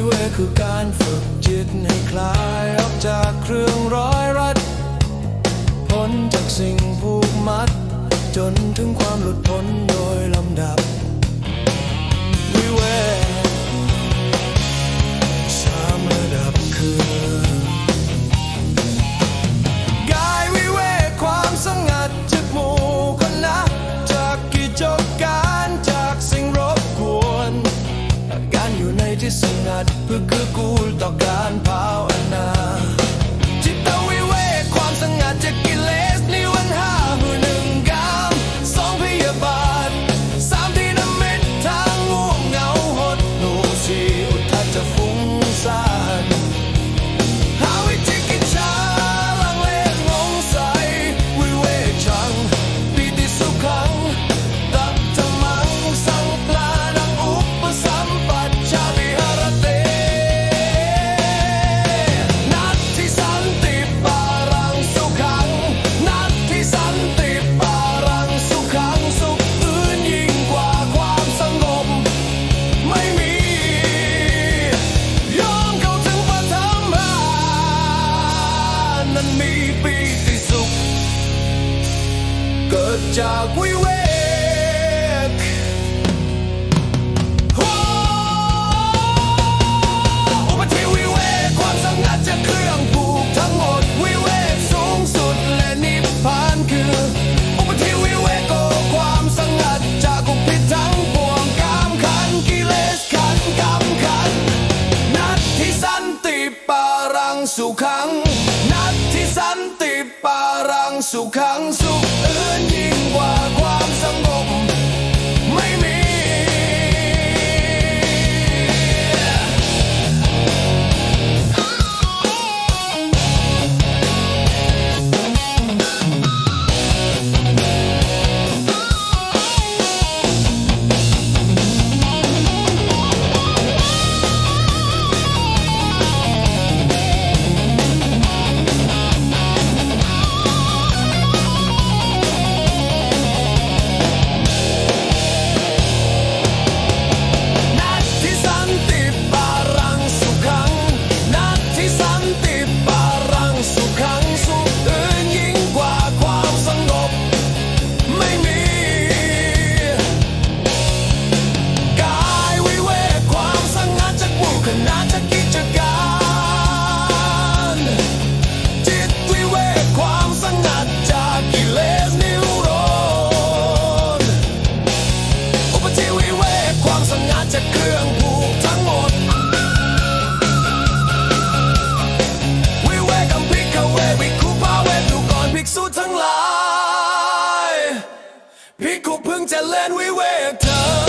กคือการฝึกจิตให้คลายออกจากเครื่องร้อยรัดพ้นจากสิ่งผูกมัด จนถึงความหลุดพ้นโดยลำดับ ที่สงัดเพื่อคือกูลต่อการเผา จากวิเวกโอ้อุปธิวิเวกความสงัดจากเครื่องผูกทั้งหมดวิเวกสูงสุดและนิพพานคืออุปธิวิเวกโกความสงัดจากกุพิษทั้งปวงกามขันกิเลสขันกรรมขัน นัตถิสันติปารังสุขัง นัตถิสันติปารังสุขัง ที่วิเวกความสงัดจากเครื่องผูกทั้งหมด วิเวกัมพิกเววิคุปาเวดูก่อนภิกษุทั้งหลายภิกขุพึงเล่นวิเวกเธอ